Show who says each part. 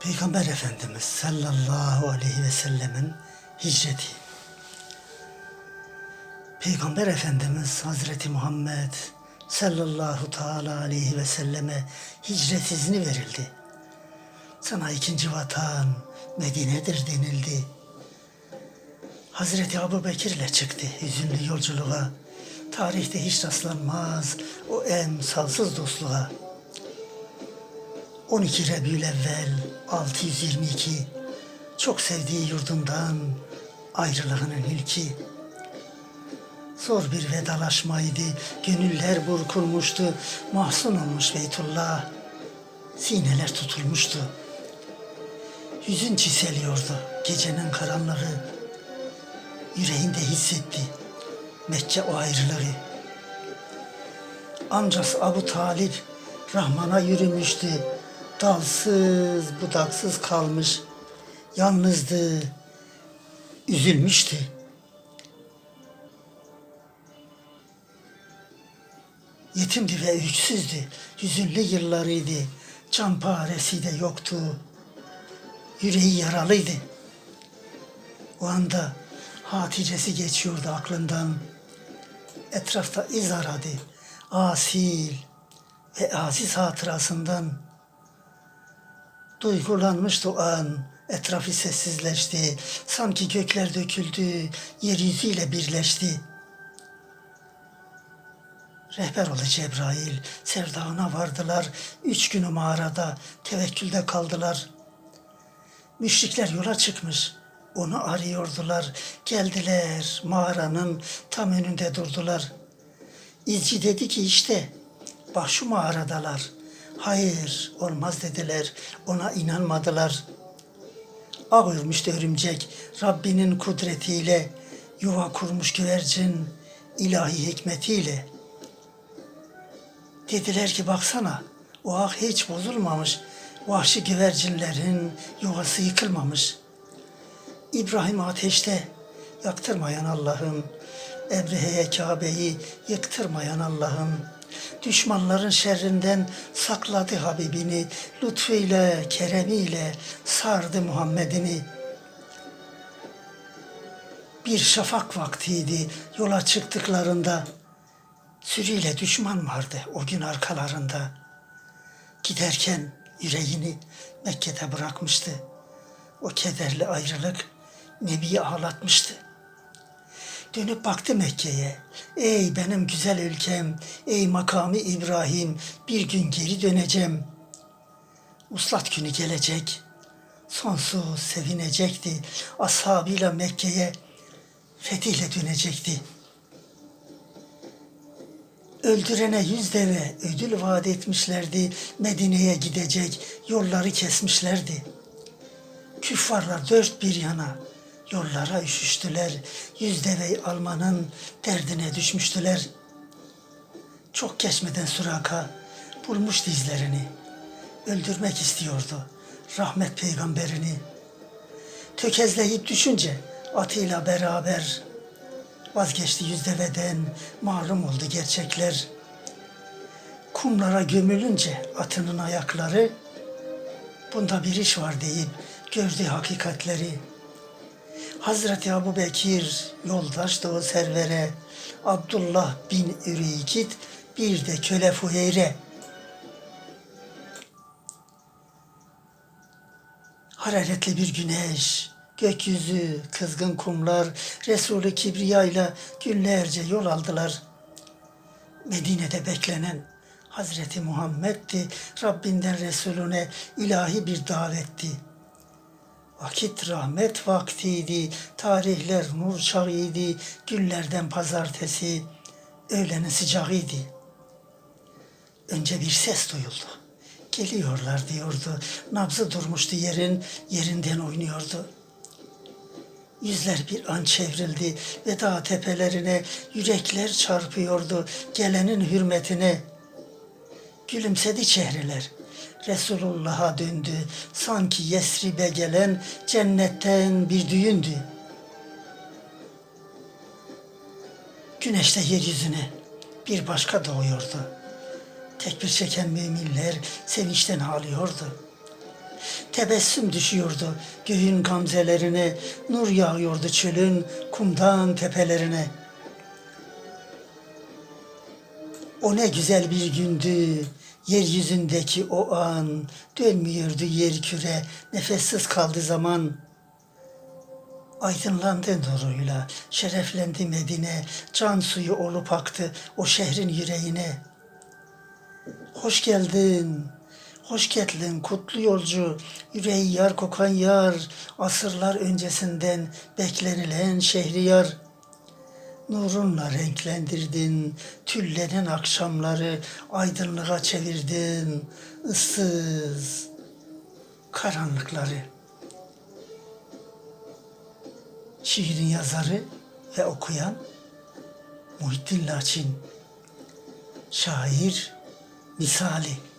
Speaker 1: Peygamber Efendimiz sallallahu aleyhi ve sellemin hicreti. Peygamber Efendimiz Hazreti Muhammed sallallahu teala aleyhi ve selleme hicret izni verildi. Sana ikinci vatan Medine'dir denildi. Hazreti Ebu Bekir ile çıktı hüzünlü yolculuğa. Tarihte hiç rastlanmaz o emsalsız dostluğa. 12 Rebülevvel 622 çok sevdiği yurdundan ayrılığının ilki. Zor bir vedalaşmaydı, gönüller burkulmuştu, mahzun olmuş Beytullah, sineler tutulmuştu. Yüzün çiseliyordu gecenin karanlığı, yüreğinde hissetti Mekke o ayrılığı. Amcası Abu Talip Rahman'a yürümüştü. Dalsız budaksız kalmış. Yalnızdı. Üzülmüştü. Yetimdi ve öksüzdü. Hüzünlü yıllarıydı. Canparesi de yoktu. Yüreği yaralıydı. O anda Hatice'si geçiyordu aklından. Etrafta iz aradı. Asil ve aziz hatırasından. Duygulanmıştı o an. Etrafı sessizleşti. Sanki gökler döküldü. Yeryüzüyle birleşti. Rehber oldu Cebrail. Sevdağına vardılar. Üç günü mağarada tevekkülde kaldılar. Müşrikler yola çıkmış. Onu arıyordular. Geldiler mağaranın tam önünde durdular. İzci dedi ki işte bak şu mağaradalar. Hayır olmaz dediler. Ona inanmadılar. Ağ örmüştü örümcek Rabbinin kudretiyle. Yuva kurmuş güvercin ilahi hikmetiyle. Dediler ki baksana o ağ hiç bozulmamış. Vahşi güvercinlerin yuvası yıkılmamış. İbrahim ateşte yaktırmayan Allah'ım, Ebrehe'ye Kabe'yi yıktırmayan Allah'ım, düşmanların şerrinden sakladı Habibini, lütfuyla, keremiyle sardı Muhammed'ini. Bir şafak vaktiydi yola çıktıklarında, sürüyle düşman vardı o gün arkalarında. Giderken yüreğini Mekke'de bırakmıştı. O kederli ayrılık Nebi'yi ağlatmıştı. Dönüp baktı Mekke'ye. Ey benim güzel ülkem, ey makamı İbrahim, bir gün geri döneceğim. Uslat günü gelecek. Sonsuz sevinecekti. Ashabıyla Mekke'ye fethiyle dönecekti. Öldürene yüz deve ödül vaat etmişlerdi. Medine'ye gidecek yolları kesmişlerdi. Küffarlar dört bir yana yollara üşüştüler. Yüz deveyi almanın derdine düşmüştüler. Çok geçmeden Suraka bulmuş dizlerini. Öldürmek istiyordu rahmet peygamberini. Tökezleyip düşünce atıyla beraber vazgeçti yüz deveden malum oldu gerçekler. Kumlara gömülünce atının ayakları bunda bir iş var deyip gördü hakikatleri. Hazreti Ebu Bekir yoldaştı o servere. Abdullah bin Ürikit bir de köle Fuheyre. Hararetli bir güneş, gökyüzü, kızgın kumlar, Resulü Kibriya ile günlerce yol aldılar. Medine'de beklenen Hazreti Muhammed'di. Rabbinden Resulüne ilahi bir davetti. Vakit rahmet vaktiydi, tarihler nur çağıydı, günlerden pazartesi, öğlenin sıcağıydı. Önce bir ses duyuldu. Geliyorlar diyordu. Nabzı durmuştu yerin, yerinden oynuyordu. Yüzler bir an çevrildi ve dağ tepelerine yürekler çarpıyordu gelenin hürmetine. Gülümsedi çehreler. Resulullah'a döndü. Sanki Yesrib'e gelen cennetten bir düğündü. Güneşte yeryüzüne bir başka doğuyordu. Tekbir çeken müminler sevinçten ağlıyordu. tebessüm düşüyordu göğün gamzelerine, nur yağıyordu çölün kumdan tepelerine. O ne güzel bir gündü, yeryüzündeki o an, dönmüyordu yer küre, nefessiz kaldı zaman. Aydınlandı nuruyla, şereflendi Medine, can suyu olup aktı o şehrin yüreğine. Hoş geldin, hoş geldin kutlu yolcu, yüreği yar kokan yar, asırlar öncesinden beklenilen şehriyar. Nurunla renklendirdin, tüllenen akşamları aydınlığa çevirdin, ıssız karanlıkları. Şiirin yazarı ve okuyan Muhittin Laçin. Şair misali.